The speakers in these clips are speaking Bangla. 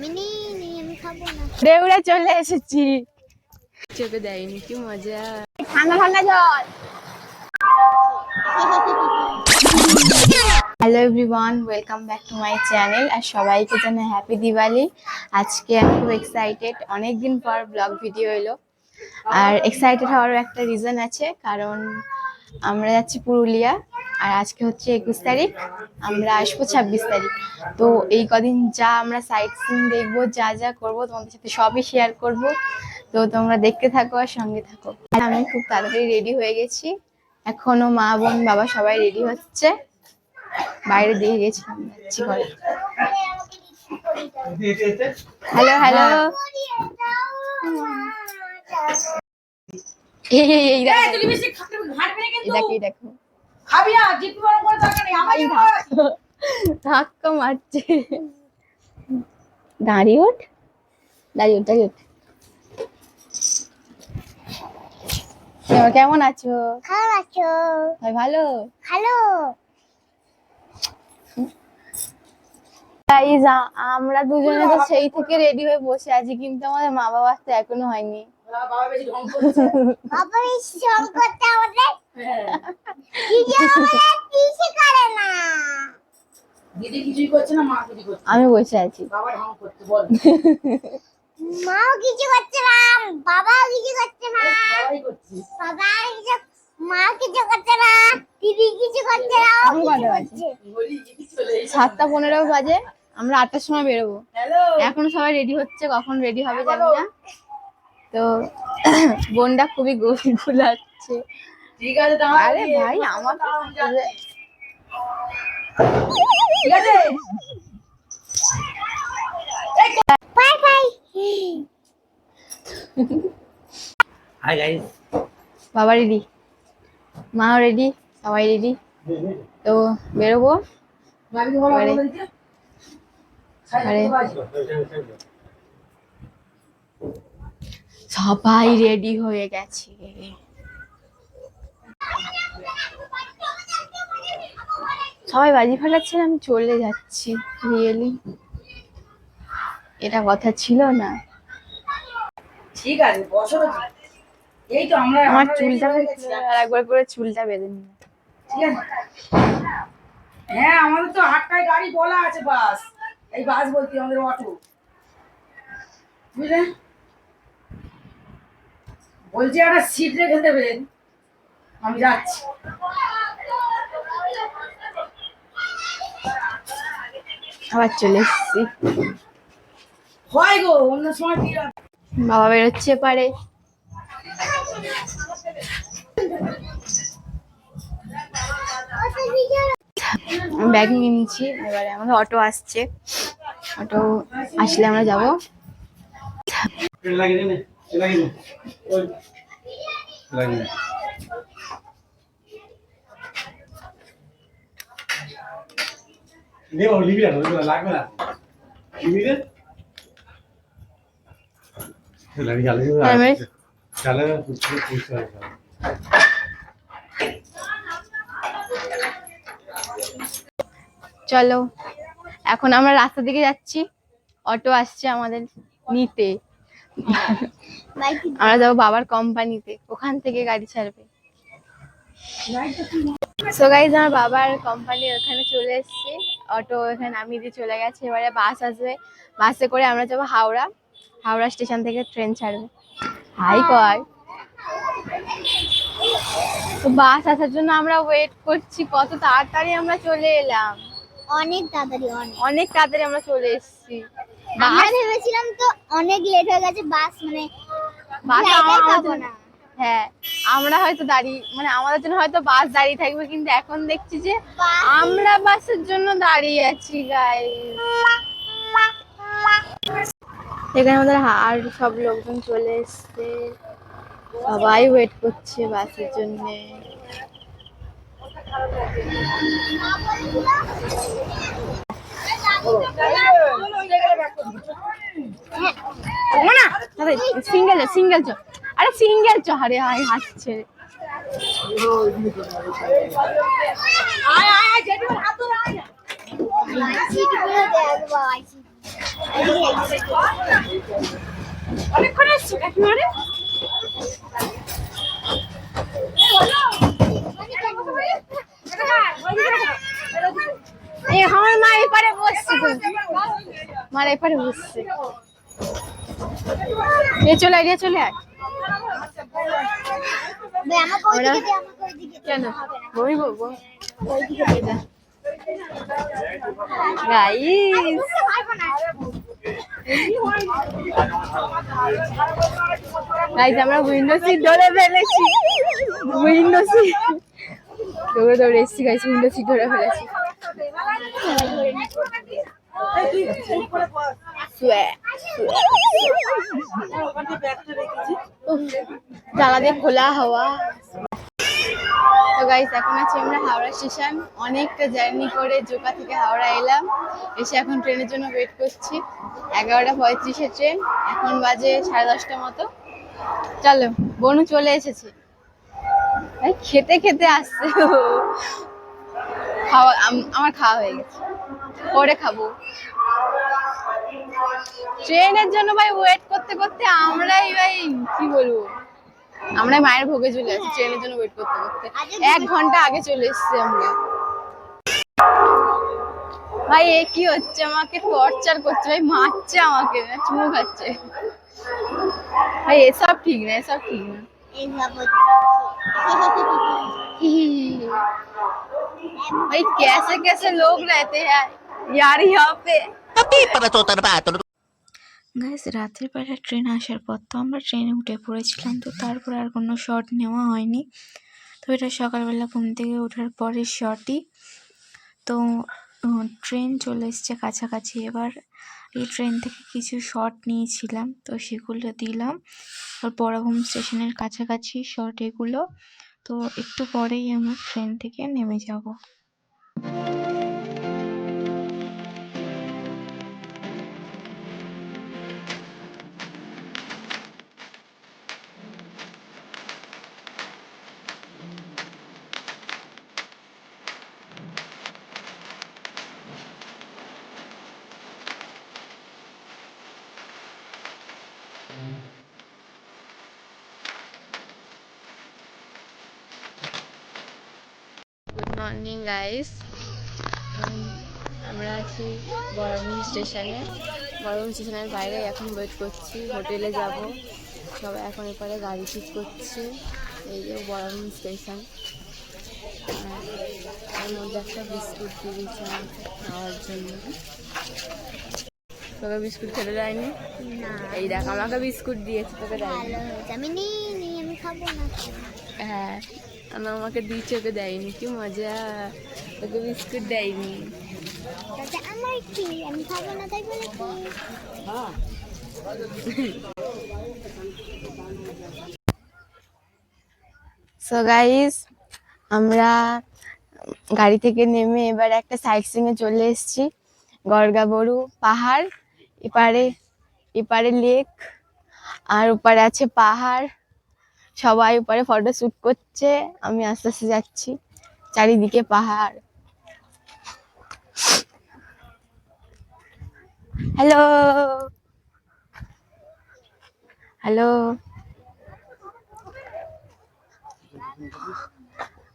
আমি নিই আমি খাব না। দেউড়ে চলে এসেছি। চোখে দেয়নি কি মজা। ঠান্ডা ঠান্ডা জল। Hello everyone welcome back to my channel আর সবাইকে জানাই হ্যাপি দিওয়ালি আজকে আমি খুব এক্সাইটেড অনেক দিন পর ব্লগ ভিডিও এলো। আর এক্সাইটেড হওয়ারও একটা রিজন আছে কারণ আমরা যাচ্ছি পুরুলিয়া। আর আজকে হচ্ছে একুশ তারিখ আমরা আসব ছাব্বিশ তারিখ তো এই কদিন যা আমরা সাইট সিন দেখব যা যা করব তোমাদের সাথে সবই শেয়ার করব তো তোমরা দেখতে থাকো আর সঙ্গে থাকো আমি খুব তাড়াতাড়ি রেডি হয়ে গেছি এখনও মা বোন বাবা সবাই রেডি হচ্ছে বাইরে দিয়ে গেছিলাম যাচ্ছি ঘরে হ্যালো হ্যালো এই দেখো এই দেখো খাবি আর জিপি বড় করে দরকার নেই আমার ধাক্কা ধাক্কা মারছে। দাঁড়িয়ে ওঠ। দাঁড়িয়ে ওঠ দাঁড়িয়ে ওঠ। কেমন- আছো? খাওয়া আছো। ভাই ভালো? হ্যালো আমরা দুজনে তো সেই থেকে রেডি হয়ে বসে আছি কিন্তু আমাদের মা বাবা তো এখনও হয়নি। বাবা বেশি ঢং করছে। বাবা এই সং করতে আমাদের? হ্যাঁ। দিদি আমাদের কিছু করে না। দিদি কিছুই করছে না মা কিছু করছে আমি বসে আছি। বাবা ঢং করছে বল। মাও কিছু করছে না বাবাও কিছু করছে না। বাবা কিছু মা কিছু করছে না দিদি কিছু করছে না সাতটা পনেরো বাজে আমরা আটটার সময় বেরোবো। এখন সবাই রেডি হচ্ছে কখন রেডি হবে জানি না। তো বোনটা খুবই গুলাচ্ছে ঠিক আছে আরে ভাই আমার ঠিক আছে? বাই বাই হাই গাইস বাবা রেডি মাও রেডি সবাই রেডি তো বেরোবো? আরে। সবাই রেডি হয়ে গেছে। সবাই বাজি ফাটাচ্ছে না, আমি চলে যাচ্ছি রিয়েলি এটা কথা ছিল না। ঠিক আছে বসো এই তো আমরা আমার চুলটা আর একবার করে চুলটা বেঁধে নিল ঠিক আছে। হ্যাঁ আমাদের তো আটটায় গাড়ি বলা আছে বাস। এই বাস বলতে আমাদের অটো। বুঝলে? বলছি একটা সিট রেখে দেবেন আমি যাচ্ছি। আবার চলে এসেছি। হয় গো অন্য সময় কি বাবা বেরোচ্ছে পারে ব্যাগ নিয়ে নিচ্ছি এবারে আমাদের অটো আসছে। অটো আসলে আমরা যাব। লাগিয়ে নে লাগিয়ে নে ওই লাগিয়ে নে নে ও লিবি না ওগুলো লাগবে না লিবি নে লাগি গেল আমি চলে পুষ্টি পুষ্টি চলো এখন আমরা রাস্তার দিকে যাচ্ছি। অটো আসছে আমাদের নিতে। আমরা যাব বাবার কোম্পানিতে ওখান থেকে গাড়ি ছাড়বে। সো গাইজ আমার বাবার কোম্পানি ওখানে চলে এসেছি। অটো এখানে নামিয়ে দিয়ে চলে গেছে এবারে বাস আসবে। বাসে করে আমরা যাব হাওড়া। হাওড়া স্টেশন থেকে ট্রেন ছাড়বে। হাই তো বাস আসার জন্য আমরা ওয়েট করছি। কত তাড়াতাড়ি আমরা চলে এলাম। অনেক তাড়াতাড়ি অনেক। অনেক তাড়াতাড়ি আমরা চলে এসেছি। আমরা ভেবেছিলাম তো অনেক লেট হয়ে গেছে বাস মানে বাস হ্যাঁ আমরা হয়তো দাঁড়িয়ে মানে আমাদের জন্য হয়তো বাস দাঁড়িয়ে থাকবে কিন্তু এখন দেখছি যে আমরা বাসের জন্য দাঁড়িয়ে আছি গাই এখানে আমাদের আর সব লোকজন চলে এসছে সবাই ওয়েট করছে বাসের জন্য না সিঙ্গেল সিঙ্গেল চ। আরে সিঙ্গেল চ, আরে হাসছে আয় দেখব অনেকক্ষণ এসছো কাকিমারে আমার মা এপারে বসছে। তো মার এপারে বসছে। এ চলে আয় রে চলে আয়। কেন? বলব গাইস গাইস আমরা উইন্ডো সিট ধরে ফেলেছি। উইন্ডো সিট দৌড়ে দৌড়ে এসছি গাইস উইন্ডো সিট ধরে ফেলেছি। শুয়ে। উফ, দিয়ে খোলা হাওয়া। তো গাইস এখন আছি আমরা হাওড়া স্টেশন। অনেকটা জার্নি করে জোকা থেকে হাওড়া এলাম। এসে এখন ট্রেনের জন্য ওয়েট করছি। এগারোটা পঁয়ত্রিশে ট্রেন এখন বাজে সাড়ে দশটা মতো। চলো বনু চলে এসেছে। খেতে খেতে আসছে। খাওয়া আম- আমার খাওয়া হয়ে গেছে। পরে খাব। ট্রেনের জন্য ভাই ওয়েট করতে করতে আমরাই ভাই কি বলবো আমরা মায়ের ভোগে চলে আছি ট্রেনের জন্য ওয়েট করতে করতে এক ঘন্টা আগে চলে এসেছি আমরা ভাই এ কি হচ্ছে আমাকে টর্চার করছে ভাই মারছে আমাকে চুমু খাচ্ছে ভাই এসব ঠিক না এসব ঠিক না এই ভাবো। भाई कैसे कैसे लोग रहते हैं यार यहाँ पे গাইস রাত্রির বেলা ট্রেন আসার পর তো আমরা ট্রেনে উঠে পড়েছিলাম, তো তারপর আর কোনো শট নেওয়া হয়নি। তো এটা সকালবেলা ঘুম থেকে ওঠার পরের শটই তো ট্রেন চলে এসছে কাছাকাছি। এবার এই ট্রেন থেকে কিছু শট নিয়েছিলাম, তো সেগুলো দিলাম। আর বড়ঘুম স্টেশনের কাছাকাছি শট এগুলো। তো একটু পরেই আমরা ট্রেন থেকে নেমে যাব। মর্নিং গাইস আমরা আছি বরমুন স্টেশনে। বরমুন স্টেশনের বাইরে এখন ওয়েট করছি হোটেলে যাব। সবাই এখন এপারে গাড়ি ঠিক করছে। এই যে বরমুন স্টেশন। এর মধ্যে একটা বিস্কুট দিয়ে দিয়েছে খাওয়ার জন্য। তোকে বিস্কুট খেতে দেয়নি? এই দেখ আমাকে বিস্কুট দিয়েছে তোকে দেয়নি। আমি খাব না। হ্যাঁ। আর আমাকে দিয়েছে ওকে দেয়নি কি মজা ওকে বিস্কুট দেয়নি আমি সো গাইস আমরা গাড়ি থেকে নেমে এবার একটা সাইট সিংয়ে চলে এসেছি। গড়গাবড়ু পাহাড়, এপারে এপারে লেক আর ওপারে আছে পাহাড়। সবাই উপরে ফটো শ্যুট করছে আমি আস্তে আস্তে যাচ্ছি। চারিদিকে পাহাড়। হ্যালো হ্যালো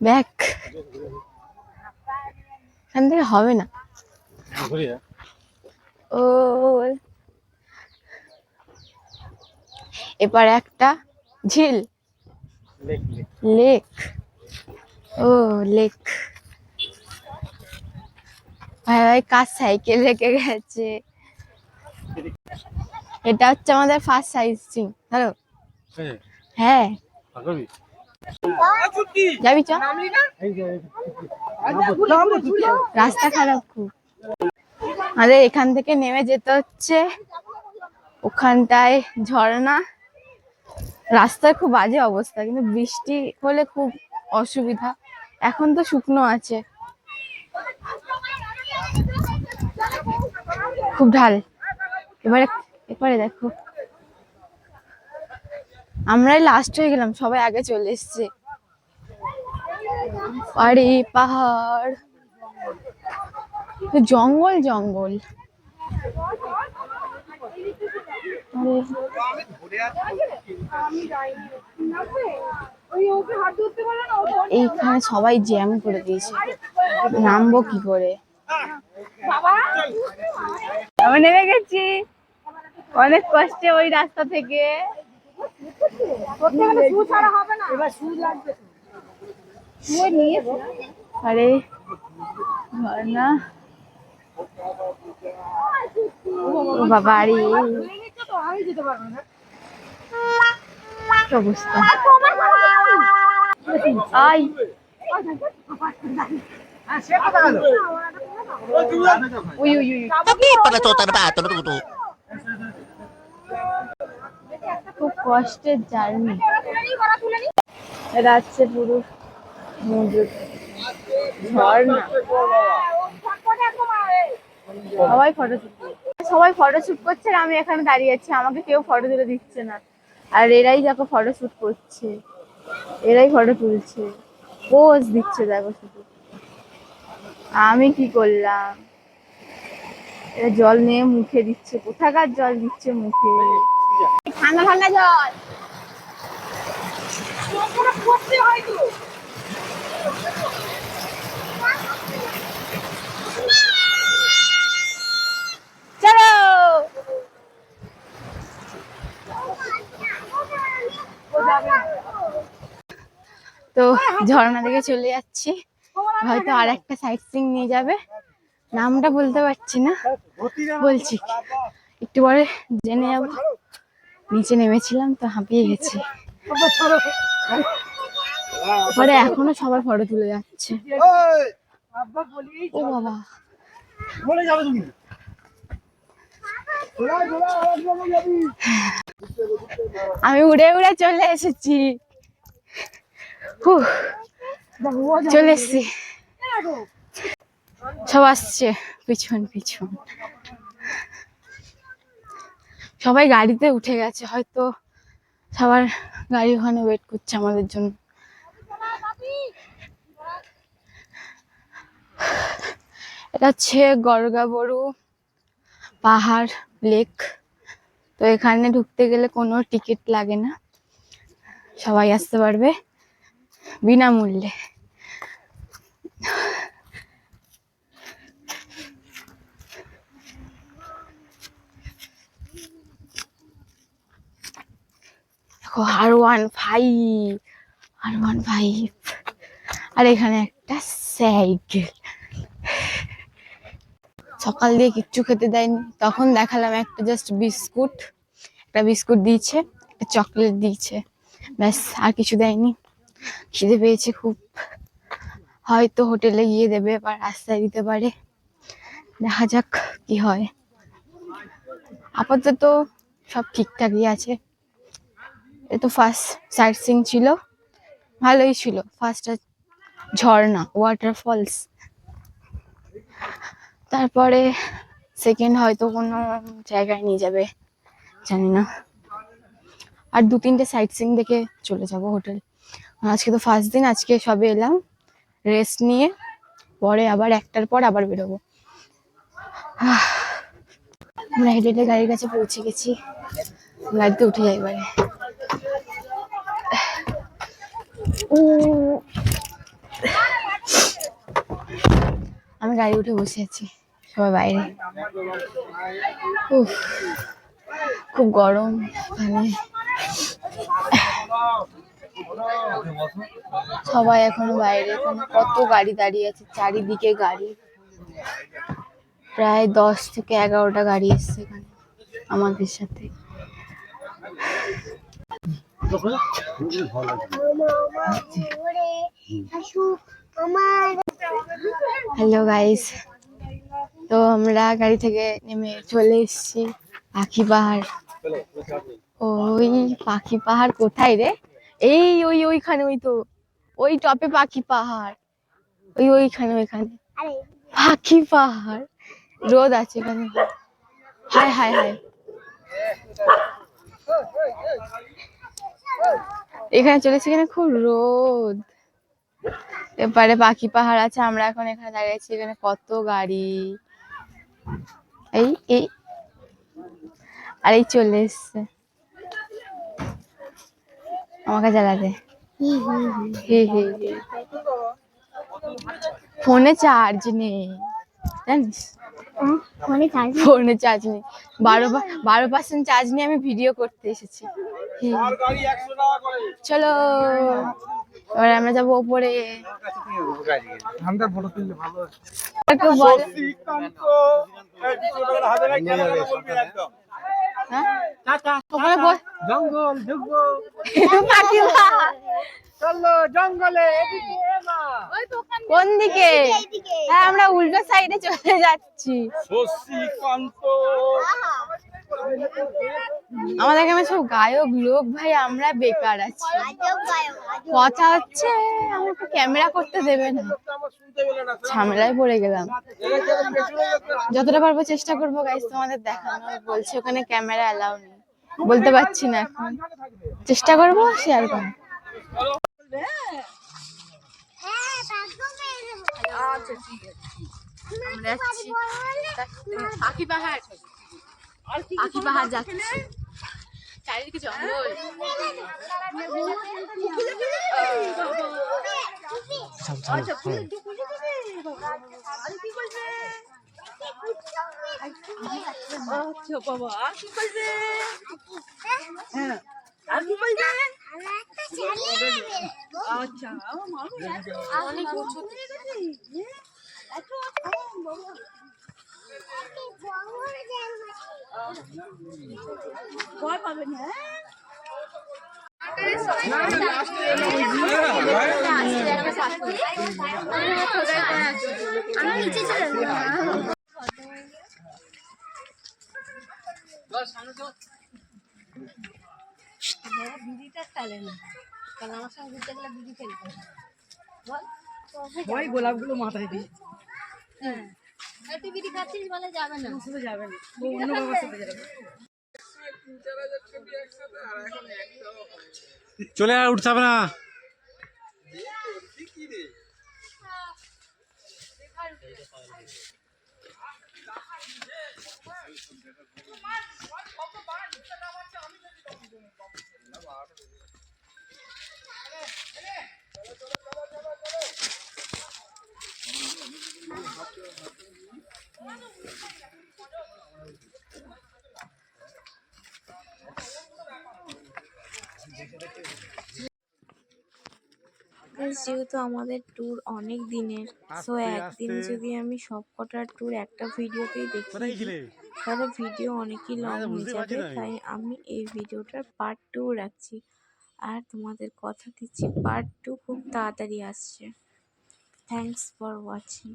ব্যাক এখান থেকে হবে না। ও। এবার একটা ঝিল। লেক ও লেক ভাই ভাই কার সাইকেল রেখে গেছে? এটা হচ্ছে আমাদের ফার্স্ট সাইজ সিং হ্যালো হ্যাঁ। যাবি চ রাস্তা খারাপ খুব। আমাদের এখান থেকে নেমে যেতে হচ্ছে। ওখানটায় ঝর্ণা। রাস্তার খুব বাজে অবস্থা, কিন্তু বৃষ্টি হলে খুব অসুবিধা। এখন তো শুকনো আছে। খুব ঢাল। এবারে এবারে দেখো। আমরাই লাস্ট হয়ে গেলাম, সবাই আগে চলে এসছে। পাহাড় জঙ্গল জঙ্গল। এইখানে সবাই জ্যাম করে দিয়েছে নামবো কি করে আমি নেমে গেছি অনেক কষ্টে ওই রাস্তা থেকে আরে ঝর্ণা বাবা আরে কি অবস্থা আই খুব কষ্টের জার্নি এটা পুরো সমুদ্র ঝর্ণা সবাই ফটো শুট সবাই ফটো শুট করছে আর আমি এখানে দাঁড়িয়ে আছি, আমাকে কেউ ফটো তুলে দিচ্ছে না। আর এরাই দেখো ফটো শুট করছে। এরাই ফটো তুলছে। পোজ দিচ্ছে দেখো শুধু। আমি কি করলাম? এরা জল নিয়ে মুখে দিচ্ছে। কোথাকার জল দিচ্ছে মুখে? ঠান্ডা ঠান্ডা জল! চলো তো ঝর্ণা থেকে চলে যাচ্ছি। হয়তো আর একটা সাইট সিং নিয়ে যাবে। নামটা বলতে পারছি না। বলছি একটু পরে জেনে যাব। নিচে নেমেছিলাম তো হাঁপিয়ে গেছি। পরে এখনও সবার ফটো তুলে যাচ্ছে। ও বাবা। আমি উড়ে উড়ে চলে এসেছি। চলে এসেছি। সব আসছে। পিছন পিছন। সবাই গাড়িতে উঠে গেছে। হয়তো সবার গাড়ি ওখানে ওয়েট করছে আমাদের জন্য। এটা হচ্ছে গড়গাবড়ু পাহাড় লেক তো এখানে ঢুকতে গেলে কোনো টিকিট লাগে না। সবাই আসতে পারবে। বিনামূল্যে। দেখো আর ওয়ান ফাইভ আর ওয়ান ফাইভ আর এখানে একটা সাইকেল সকাল দিয়ে কিচ্ছু খেতে দেয়নি। তখন দেখালাম একটা জাস্ট বিস্কুট। একটা বিস্কুট দিয়েছে, একটা চকলেট দিয়েছে। ব্যাস, আর কিছু দেয়নি। খিদে পেয়েছে খুব। হয়তো হোটেলে গিয়ে দেবে বা রাস্তায় দিতে পারে। দেখা যাক কি হয়। আপাতত সব ঠিকঠাকই আছে। এ তো ফার্স্ট সাইট সিং ছিল। ভালোই ছিল। ফার্স্ট ঝর্ণা ওয়াটারফলস তারপরে সেকেন্ড হয়তো কোনো জায়গায় নিয়ে যাবে। জানি না। আর দু তিনটে সাইট সিং দেখে চলে যাব হোটেল আজকে তো ফার্স্ট দিন আজকে সবে এলাম। রেস্ট নিয়ে পরে আবার একটার পর আবার বেরোবো। আমরা হেঁটে হেঁটে গাড়ির কাছে পৌঁছে গেছি। গাড়িতে উঠে যাই এবারে। আমি গাড়ি উঠে বসে আছি সবাই বাইরে। উফ, খুব গরম। এখানে সবাই এখনও বাইরে, এখানে কত গাড়ি দাঁড়িয়ে আছে, চারিদিকে গাড়ি। প্রায় দশ থেকে এগারোটা গাড়ি এসছে এখানে আমাদের সাথে। হ্যালো গাইস তো আমরা গাড়ি থেকে নেমে চলে এসেছি পাখি পাহাড়। ওই পাখি পাহাড় কোথায় রে? এই ওই ওইখানে ওই তো ওই টপে পাখি পাহাড়। ওই ওইখানে ওইখানে। পাখি পাহাড়। রোদ আছে এখানে। হায় হায় হায়। এখানে চলেছে এখানে খুব রোদ। এপারে পাখি পাহাড় আছে আমরা এখন এখানে দাঁড়িয়ে আছি এখানে কত গাড়ি। এই এই। আর এই চলে এসছে। আমাকে জ্বালাতে। হি হি হি। ফোনে চার্জ নেই। জানিস? ফোনে চার্জ ফোনে চার্জ নেই। বারো পা- বারো পার্সেন্ট চার্জ নিয়ে আমি ভিডিও করতে এসেছি। চলো এবার আমরা যাব ওপরে। হ্যাঁ? জঙ্গল ঢুকবো। চলো জঙ্গলে এদিকে কোন দিকে? হ্যাঁ আমরা উল্টো সাইডে চলে যাচ্ছি। আমাদের গ্রামে সব গায়ক লোক ভাই আমরা বেকার আছি। কথা হচ্ছে আমাকে ক্যামেরা করতে দেবে না। ঝামেলায় পড়ে গেলাম। যতটা পারব চেষ্টা করব গাইস তোমাদের দেখানো বলছে ওখানে ক্যামেরা অ্যালাউ নেই। বলতে পারছি না এখন। চেষ্টা করব শেয়ার করব হ্যাঁ ভাগ্য মেরে আচ্ছা। ঠিক আছে আমরা যাচ্ছি পাখি পাহাড় পাখি পাহাড় যাচ্ছি চারিদিকে জঙ্গল আচ্ছা বাবা আর কি করবে হ্যাঁ আর কি ছেলে আচ্ছা। অনেক উঁচু ভয় পাবেন হ্যাঁ আমি নিচে চলে যাব ওই গোলাপগুলো মাথায় দিই। তুই বিড়ি খাচ্ছিস বলে যাবে না। শুধু যাবে না। অন্য বাবার সাথে যাবে। চলে আর উঠতে হবে না। যেহেতু আমাদের ট্যুর অনেক দিনের সো একদিন যদি আমি সব কটার ট্যুর একটা ভিডিওতেই দেখি তাহলে ভিডিও অনেকই লং হয়ে যাবে। তাই আমি এই ভিডিওটার পার্ট টু রাখছি। আর তোমাদের কথা দিচ্ছি পার্ট টু খুব তাড়াতাড়ি আসছে। Thanks for watching